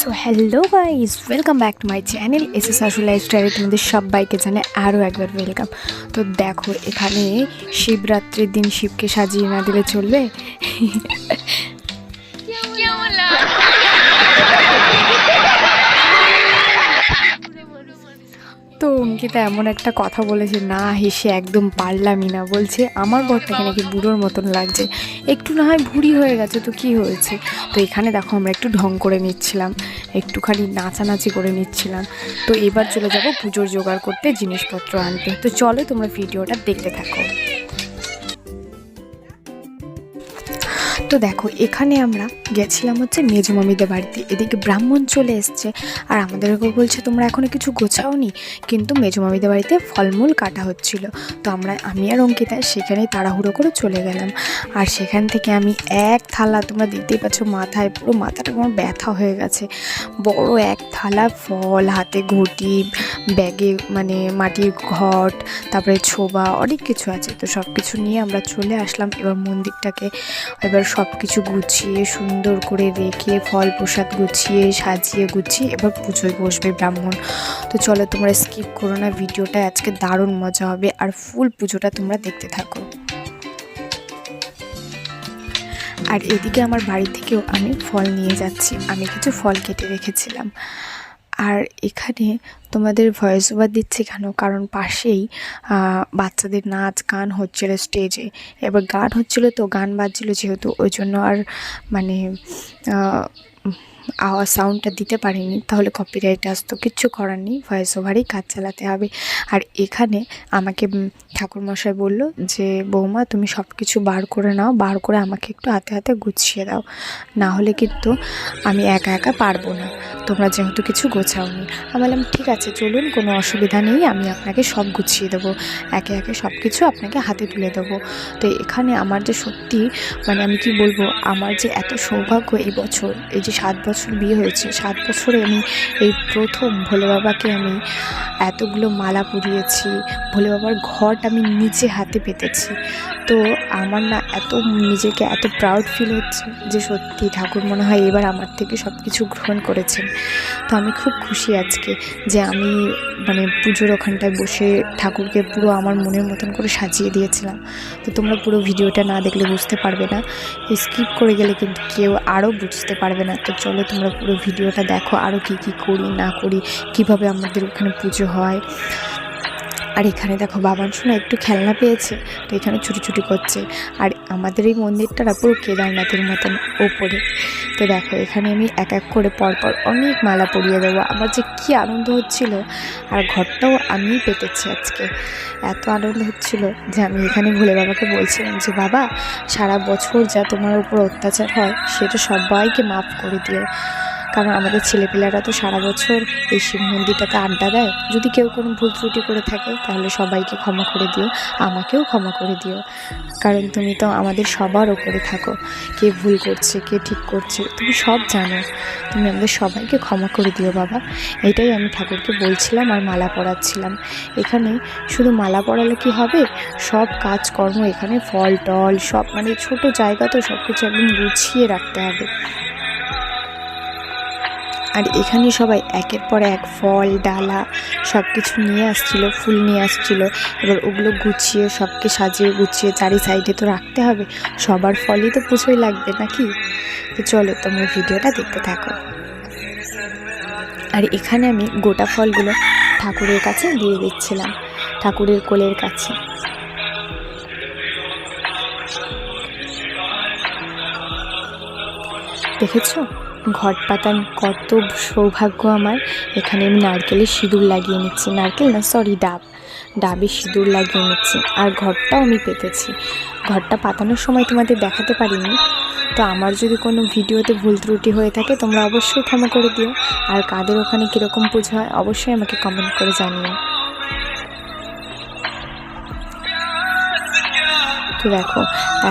So hello guys welcome back to my channel S S Asu লাইফস্টাইলে তোমাদের সবাইকে জানে আরও একবার ওয়েলকাম তো দেখো, এখানে শিবরাত্রির দিন শিবকে সাজিয়ে না দিলে চলবে? তো অঙ্কিতা এমন একটা কথা বলেছে, না, হেসে একদম পারলামই না। বলছে, আমার বরটাকে নাকি বুড়োর মতন লাগছে। একটু না হয় ভুড়ি হয়ে গেছে তো কি হয়েছে? তো এখানে দেখো আমরা একটু ঢং করে নিচ্ছিলাম, একটুখানি নাচানাচি করে নিচ্ছিলাম। তো এবার চলে যাব পুজোর জোগাড় করতে জিনিসপত্র আনতে। তো চলো তোমরা ভিডিওটা দেখতে থাকো। তো দেখো, এখানে আমরা গেছিলাম হচ্ছে মেজো মামিদের বাড়িতে। এদিকে ব্রাহ্মণ চলে এসছে। আর আমাদেরকে বলছে, তোমরা এখনও কিছু গোছাওনি? কিন্তু মেজো মামিদের বাড়িতে ফলমূল কাটা হচ্ছিল। তো আমরা, আমি আর অঙ্কিতা সেখানে তাড়াহুড়ো করে চলে গেলাম। আর সেখান থেকে আমি এক থালা, তোমরা দেখতেই পাচ্ছ মাথায় পুরো মাথাটা আমার ব্যথা হয়ে গেছে। বড় এক থালা ফল, হাতে ঘটি, ব্যাগে মানে মাটির ঘট, তারপরে ছোবা, অনেক কিছু আছে। তো সব কিছু নিয়ে আমরা চলে আসলাম। এবার মন্দিরটাকে এবার সব কিছু গুছিয়ে, সুন্দর করে রেখে, ফল প্রসাদ গুছিয়ে, সাজিয়ে গুছিয়ে এবার পুজোয় বসবে ব্রাহ্মণ। তো চলো তোমরা স্কিপ করো না, ভিডিওটা আজকে দারুণ মজা হবে আর ফুল পুজোটা তোমরা দেখতে থাকো। আর এদিকে আমার বাড়ি থেকেও আমি ফল নিয়ে যাচ্ছি, আমি কিছু ফল কেটে রেখেছিলাম। আর এখানে তোমাদের ভয়েস ওভার দিচ্ছি কেন? কারণ পাশেই বাচ্চাদের নাচ গান হচ্ছিল স্টেজে এবার গান হচ্ছিল তো, গান বাজছিল যেহেতু, ওই জন্য আর মানে আওয়াজ সাউন্ডটা দিতে পারিনি। তাহলে কপিরাইট আসতো কিচ্ছু করার নেই ভয়েস ওভারেই কাজ চালাতে হবে। আর এখানে আমাকে ঠাকুরমশাই বলল যে, বৌমা, তুমি সব কিছু বার করে নাও, বার করে আমাকে একটু হাতে হাতে গুছিয়ে দাও। না হলে কিন্তু আমি একা একা পারব না। তোমরা যেহেতু কিছু গোছাওনি। আমি বললাম, ঠিক আছে চলুন, কোনো অসুবিধা নেই, আমি আপনাকে সব গুছিয়ে দেবো। একে একে সব কিছু আপনাকে হাতে তুলে দেবো। তো এখানে আমার যে সত্যি মানে আমি কি বলব, আমার যে এত সৌভাগ্য এই বছর, এই যে সাত বছর বিয়ে হয়েছে, সাত বছরে আমি এই প্রথম ভোলে বাবাকে আমি এতগুলো মালা পরিয়েছি, ভোলে বাবার ঘট আমি নিজে হাতে পেতেছি। তো আমার না এত নিজেকে এত প্রাউড ফিল হচ্ছে যে সত্যি ঠাকুর মনে হয় এবার আমার থেকে সব কিছু গ্রহণ করেছেন। তো আমি খুব খুশি আজকে যে আমি মানে পুজোর ওখানটায় বসে ঠাকুরকে পুরো আমার মনের মতন করে সাজিয়ে দিয়েছিলাম। তো তোমরা পুরো ভিডিওটা না দেখলে বুঝতে পারবে না। স্কিপ করে গেলে কিন্তু কেউ আরও বুঝতে পারবে না। তো চলো তোমরা পুরো ভিডিওটা দেখো, আরও কি কি করি, না করি, কীভাবে আমাদের ওখানে পুজো হয়। আর এখানে দেখো বাবান শোনা একটু খেলনা পেয়েছে, তো এখানে ছুটি করছে। আর আমাদের এই মন্দিরটা পুরো কেদারনাথের মতন ওপরে। তো দেখো, এখানে আমি এক এক করে পরপর অনেক মালা পরিয়ে দেবো। আমার যে কী আনন্দ হচ্ছিল, আর ঘরটাও আমিই পেতেছি আজকে। এত আনন্দ হচ্ছিল যে আমি এখানে ভোলে বাবাকে বলছিলাম যে, বাবা, সারা বছর যা তোমার উপর অত্যাচার হয়, সেটা সবাইকে মাফ করে দিও। কারণ আমাদের ছেলেপিলেরা তো সারা বছর এই শিব মন্দিরটাতে আড্ডা দেয়। যদি কেউ কোনো ভুল ত্রুটি করে থাকে, তাহলে সবাইকে ক্ষমা করে দিও, আমাকেও ক্ষমা করে দিও। কারণ তুমি তো আমাদের সবার ওপরে থাকো। কে ভুল করছে, কে ঠিক করছে, তুমি সব জানো। তুমি আমাদের সবাইকে ক্ষমা করে দিও, বাবা। এটাই আমি ঠাকুরকে বলছিলাম আর মালা পড়াচ্ছিলাম এখানে শুধু মালা পড়ালে কি হবে? সব কাজকর্ম এখানে ফল, টল, সব মানে ছোট জায়গা তো সব কিছু একদম গুছিয়ে রাখতে হবে। আর এখানে সবাই একের পর এক ফল, ডালা সব কিছু নিয়ে আসছিল, ফুল নিয়ে আসছিল। এবার ওগুলো গুছিয়ে, সবকে সাজিয়ে গুছিয়ে চারি সাইডে তো রাখতে হবে। সবার ফলই তো পুজোয় লাগবে নাকি? তো চলো তোমরা ভিডিওটা দেখতে থাকো। আর এখানে আমি গোটা ফলগুলো ঠাকুরের কাছে দিয়ে দিচ্ছিলাম, ঠাকুরের কোলের কাছে। দেখেছ? ঘট পাতান কত সৌভাগ্য আমার। এখানে আমি নারকেলের সিঁদুর লাগিয়ে নিচ্ছি। নারকেল না সরি ডাব। ডাবে সিঁদুর লাগিয়ে নিচ্ছি। আর ঘরটাও আমি পেতেছি। ঘরটা পাতানোর সময় তোমাদের দেখাতে পারিনি। তো আমার যদি কোনো ভিডিওতে ভুল ত্রুটি হয়ে থাকে, তোমরা অবশ্যই ক্ষমা করে দিও। আর কাদের ওখানে কীরকম পুজো হয়, অবশ্যই আমাকে কমেন্ট করে জানিও। তো দেখো।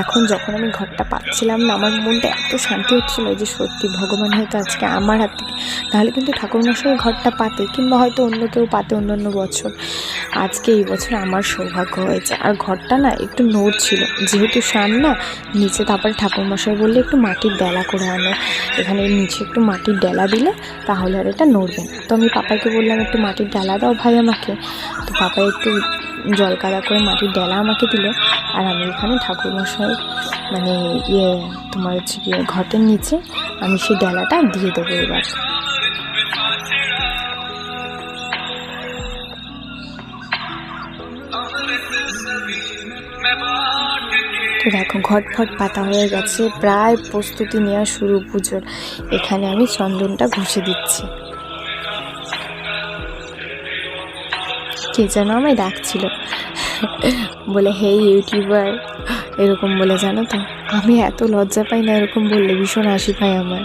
এখন যখন আমি ঘরটা পাচ্ছিলাম না, আমার মনটা এত শান্তি হচ্ছিল যে সত্যি ভগবান হয়তো আজকে আমার হাত থেকে তাহলে কিন্তু ঠাকুরমশাই ঘরটা পাতে, কিংবা হয়তো অন্য কেউ পাতে অন্য অন্য বছর। আজকে এই বছর আমার সৌভাগ্য হয়েছে। আর ঘরটা না একটু নড়ছিল যেহেতু শান না, নিচে তারপরে ঠাকুরমশাই বললে একটু মাটির ডেলা করে আনো। এখানে নিচে একটু মাটির ডেলা দিলে তাহলে আর এটা নড়বে না। তো আমি পাপাকে বললাম, একটু মাটির ডেলা দাও ভাই আমাকে। তো পাপা একটু জল কাদা করে মাটির ডেলা আমাকে দিল। আর আমি এখানে ঠাকুরমশাই মানে ইয়ে তোমার হচ্ছে গিয়ে ঘটের নিচে, আমি সেই ডেলাটা দিয়ে দেবো এবার। তো দেখো, ঘট ফট পাতা হয়ে গেছে, প্রায় প্রস্তুতি নেওয়া শুরু পুজোর। এখানে আমি চন্দনটা ঘষে দিচ্ছি। কে যেন আমায় ডাকছিল। বলে হে ইউটিউবার, এরকম বলে, জানো তো, আমি এত লজ্জা পাই না, এরকম বললে ভীষণ হাসি পাই আমার।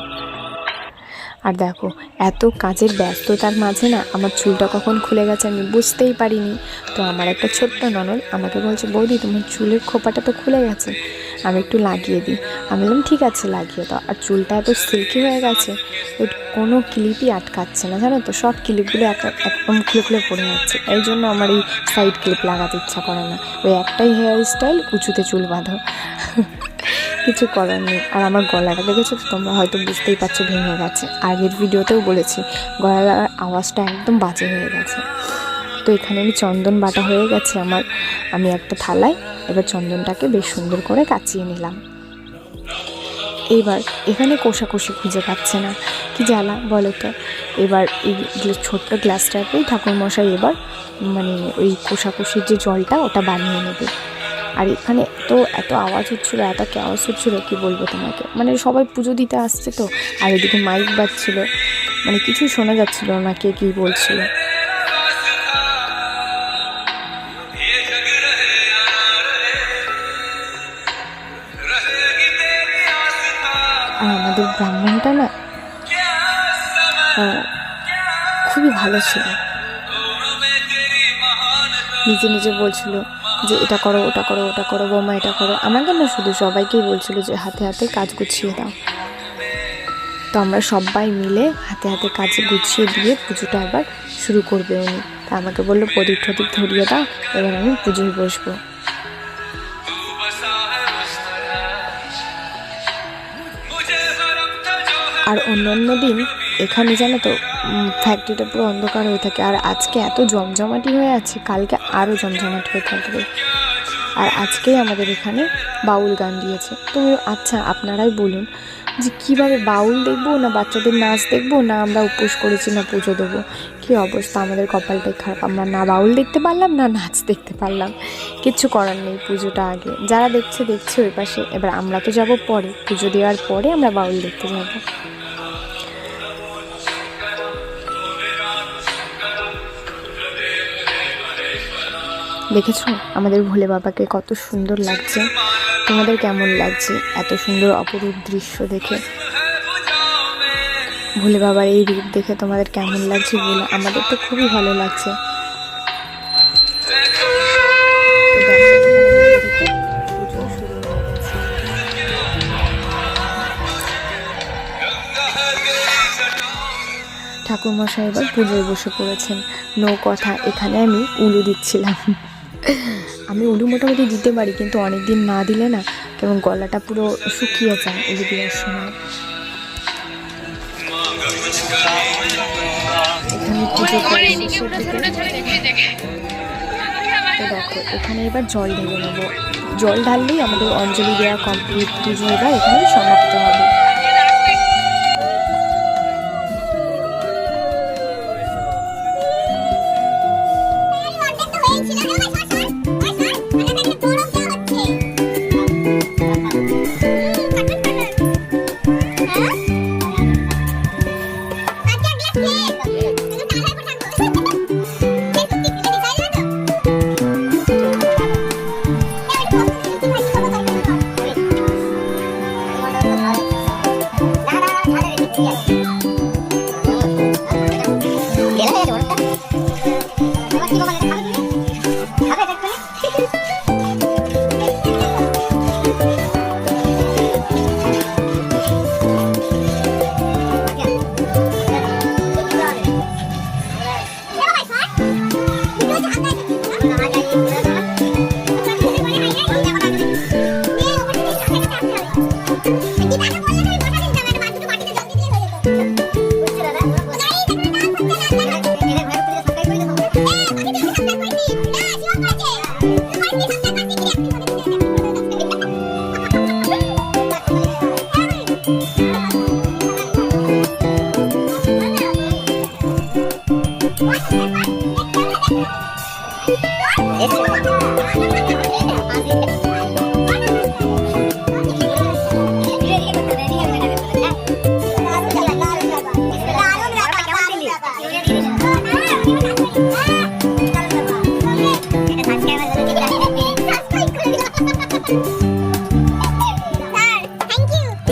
আর দেখো, এত কাজের ব্যস্ততার মাঝে না আমার চুলটা কখন খুলে গেছে আমি বুঝতেই পারিনি। তো আমার একটা ছোট্ট ননদ আমাকে বলছে, বৌদি, তোমার চুলের খোপাটা তো খুলে গেছে। আমি একটু লাগিয়ে দিই। আমি বললাম, ঠিক আছে, লাগিয়ে দাও। আর চুলটা এত সিল্কি হয়ে গেছে কোনো ক্লিপই আটকাচ্ছে না, জানো তো? সব ক্লিপগুলো এক একদম খুলে খুলে পড়ে যাচ্ছে। এই জন্য আমার এই সাইড ক্লিপ লাগাতে ইচ্ছা করে না। ওই একটাই হেয়ার স্টাইল উঁচুতে চুল বাঁধো। কিছু করার নেই। আর আমার গলাটা দেখেছ? তো তোমরা হয়তো বুঝতেই পারছ, ভেঙে গেছে। আগের ভিডিওতেও বলেছি, গলার আওয়াজটা একদম বাজে হয়ে গেছে। তো এখানে আমি চন্দন বাটা হয়ে গেছে আমার। আমি একটা থালায় এবার চন্দনটাকে বেশ সুন্দর করে কাচিয়ে নিলাম। এবার এখানে কোষাকষি খুঁজে পাচ্ছে না। কি জ্বালা, বলো তো? এবার এই ছোট্ট গ্লাসটাকেই ঠাকুরমশাই এবার মানে ওই কোষাকষির যে জলটা, ওটা বানিয়ে নেবে। আর এখানে তো এত আওয়াজ হচ্ছিল, এত আওয়াজ হচ্ছিল, কি বলব তোমাকে? মানে সবাই পুজো দিতে আসছে তো, আর এদিকে মাইক বাজছিল। মানে কিছুই শোনা যাচ্ছিল না কে কী বলছিল। আর আমাদের ব্রাহ্মণটা না খুবই ভালো ছিল। নিজে নিজে বলছিল যে এটা করো, ওটা করো ওটা করো, বৌমা এটা করো। আমাকে না শুধু সবাইকেই বলছিল যে হাতে হাতে কাজ গুছিয়ে দাও? তো আমরা সবাই মিলে হাতে হাতে কাজ গুছিয়ে দিয়ে পুজোটা আবার শুরু করবে উনি। তা আমাকে বলল, প্রদীপ টদীপ ধরিয়ে দাও, এবার আমি পুজোয় বসবো। আর অন্য অন্য দিন এখানে জানো তো ফ্যাক্টরিটা পুরো অন্ধকার হয়ে থাকে। আর আজকে এত জমজমাটি হয়ে আছে, কালকে আরও জমজমাট হয়ে থাকবে। আর আজকেই আমাদের এখানে বাউল গান দিয়েছে। তো আচ্ছা আপনারাই বলুন যে কীভাবে বাউল দেখব না বাচ্চাদের নাচ দেখব না আমরা উপোস করেছি না পুজো দেবো? কী অবস্থা? আমাদের কপালটাই খারাপ। আমরা না বাউল দেখতে পারলাম, না নাচ দেখতে পারলাম। কিচ্ছু করার নেই পুজোটা আগে। যারা দেখছে দেখছে ওই পাশে। এবার আমরা তো যাব পরে। পুজো দেওয়ার পরে আমরা বাউল দেখতে যাব। দেখেছ? আমাদের ভোলে বাবাকে কত সুন্দর লাগছে। তোমাদের কেমন লাগছে? এত সুন্দর অপরূপ দৃশ্য দেখে। ভোলে বাবার এই রূপ দেখে তোমাদের কেমন লাগছে বলে? আমাদের তো খুবই ভালো লাগছে। ঠাকুরমশাই এবার পুজোয় বসে পড়েছেন। নো কথা এখানে আমি উলু দিচ্ছিলাম। আমি উলু মোটামুটি দিতে পারি কিন্তু অনেক দিন না দিলে না কেমন গলাটা পুরো শুকিয়ে যায় উলু দেওয়ার সময়। দেখো এখানে এবার জল ঢেলে নেব। জল ঢাললেই আমাদের অঞ্জলি দেওয়া কমপ্লিট পুজো এবার এখানে সমাপ্ত হবে।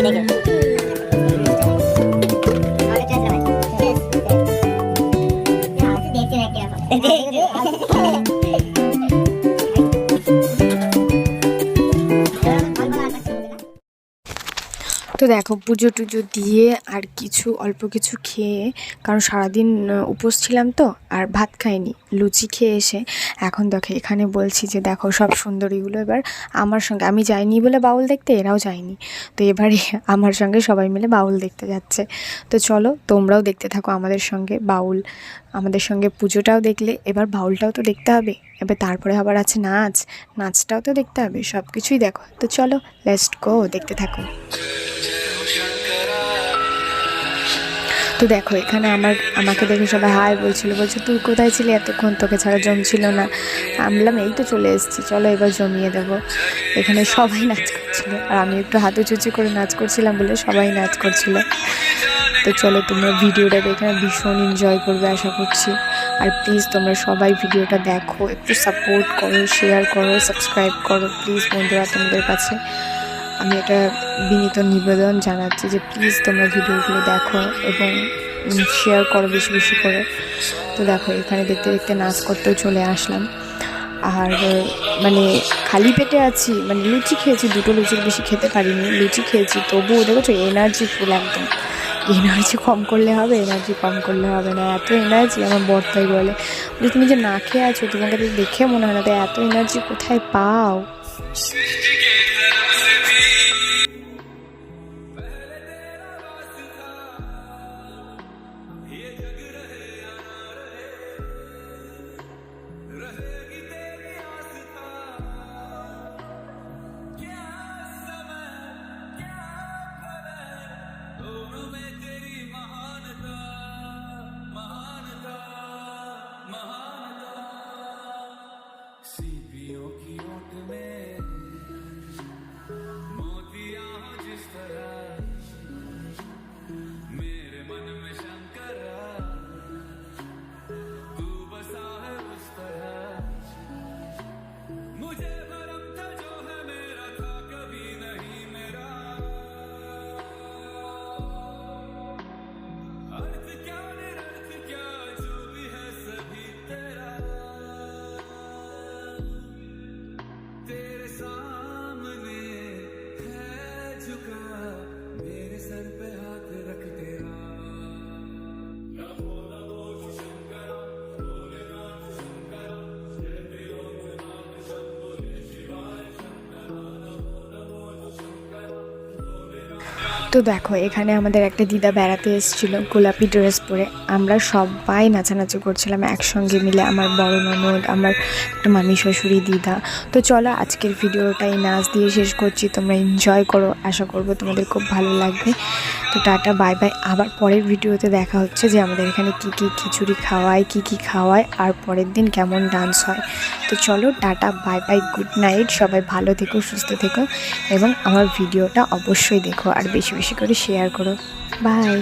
généreux. তো দেখো, পুজো টুজো দিয়ে আর কিছু, অল্প কিছু খেয়ে, কারণ সারাদিন উপোস ছিলাম তো, আর ভাত খাইনি, লুচি খেয়ে এসে, এখন দেখো, এখানে বলছি যে দেখো, সব সুন্দরীগুলো এবার আমার সঙ্গে, আমি যাইনি বলে বাউল দেখতে, এরাও যায়নি। তো এবারে আমার সঙ্গে সবাই মিলে বাউল দেখতে যাচ্ছে। তো চলো, তোমরাও দেখতে থাকো আমাদের সঙ্গে বাউল, আমাদের সঙ্গে পুজোটাও দেখলে, এবার বাউলটাও তো দেখতে হবে, এবার তারপরে আবার আছে নাচ, নাচটাও তো দেখতে হবে সব কিছুই দেখো। তো চলো লেস্ট গো দেখতে থাকো। তো দেখো, এখানে আমার, আমাকে দেখে সবাই হাই বলছিল, বলছে, তুই কোথায় ছিলি এতক্ষণ? তোকে ছাড়া জমছিল না। আমি বললাম, এই তো চলে এসেছি, চলো এবার জমিয়ে দেবো। এখানে সবাই নাচ করছিল, আর আমি একটু হাতে চুচি করে নাচ করছিলাম বলে সবাই নাচ করছিল। তো চলো, তোমরা ভিডিওটা দেখে ভীষণ এনজয় করবে আশা করছি। আর প্লিজ তোমরা সবাই ভিডিওটা দেখো, একটু সাপোর্ট করো শেয়ার করো সাবস্ক্রাইব করো প্লিজ বন্ধুরা তোমাদের কাছে। আমি এটা বিনীত নিবেদন জানাচ্ছি যে প্লিজ তোমরা ভিডিওগুলো দেখো এবং শেয়ার করো বেশি বেশি করে। তো দেখো, এখানে দেখতে দেখতে নাচ করতেও চলে আসলাম। আর মানে খালি পেটে আছি মানে লুচি খেয়েছি, দুটো লুচির বেশি খেতে পারিনি, লুচি খেয়েছি। তবুও দেখেছ এনার্জি ফুল একদম। এনার্জি কম করলে হবে এনার্জি কম করলে হবে না। এত এনার্জি আমার বর্তাই বলে। বলি তুমি যে না খেয়ে আছো, তোমাকে দেখে মনে হয় না। তো এত এনার্জি কোথায় পাও? তো দেখো, এখানে আমাদের একটা দিদা বেড়াতে এসেছিল গোলাপি ড্রেস পরে। আমরা সবাই নাচানাচি করছিলাম একসঙ্গে মিলে, আমার বড় ননদ আমার একটা মামি শ্বশুরি দিদা। তো চলো, আজকের ভিডিওটাই নাচ দিয়ে শেষ করছি। তোমরা এনজয় করো, আশা করব তোমাদের খুব ভালো লাগবে। তো টাটা, বাই বাই। আবার পরের ভিডিওতে দেখা হচ্ছে যে আমাদের এখানে কি কি খিচুড়ি খাওয়ায়, কি কি খাওয়ায়, আর পরের দিন কেমন ডান্স হয়। তো চলো, tata, bye bye, good night. সবাই ভালো থেকো, সুস্থ থেকো, এবং আমার ভিডিওটা অবশ্যই দেখো, আর বেশি বেশি করে শেয়ার করো। বাই।